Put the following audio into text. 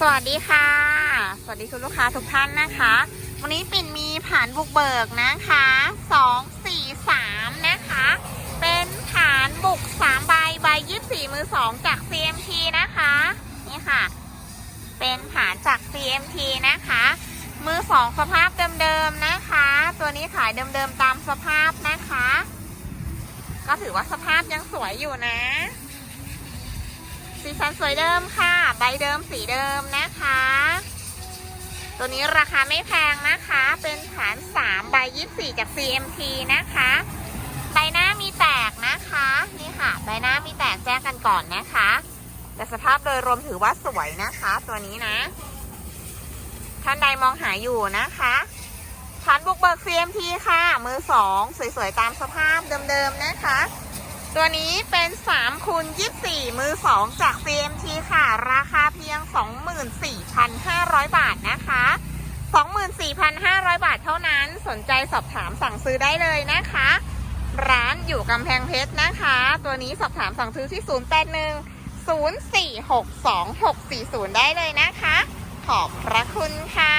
สวัสดีค่ะ สวัสดีคุณลูกค้าทุกท่านนะคะ วันนี้ปิ่นมีผ่านบุกเบิกนะคะ2 4 3นะคะ เป็นฐานบุก3ใบใบ24มือ2จาก CMT นะคะนี่ค่ะ เป็นฐานจาก CMT นะคะ มือ2สภาพเดิมๆนะคะ ตัวนี้ขายเดิมๆตามสภาพนะคะ ก็ถือว่าสภาพยังสวยอยู่นะ สีสันสวยเดิมค่ะ ใบเดิมสีเดิมนะคะ ตัวนี้ราคาไม่แพงนะคะ เป็นฐาน3ใบ24 จาก CMT นะคะ ใบหน้ามีแตกนะคะ นี่ค่ะ ใบหน้ามีแตกแจ้งกันก่อนนะคะ แต่สภาพโดยรวมถือว่าสวยนะคะ ตัวนี้นะ ท่านใดมองหาอยู่นะคะฐานบุกเบิก CMT ค่ะ มือ2สวยๆ ตามสภาพเดิมๆนะคะ ตัวนี้เป็น3คูณ24 มือ 2 จาก CMT ค่ะ ราคาเพียง 24,500 บาทนะคะ 24,500 บาทเท่านั้น สนใจสอบถามสั่งซื้อได้เลยนะคะ ร้านอยู่กำแพงเพชรนะคะ ตัวนี้สอบถามสั่งซื้อที่ 081 0462 640 ได้เลยนะคะ ขอบพระคุณค่ะ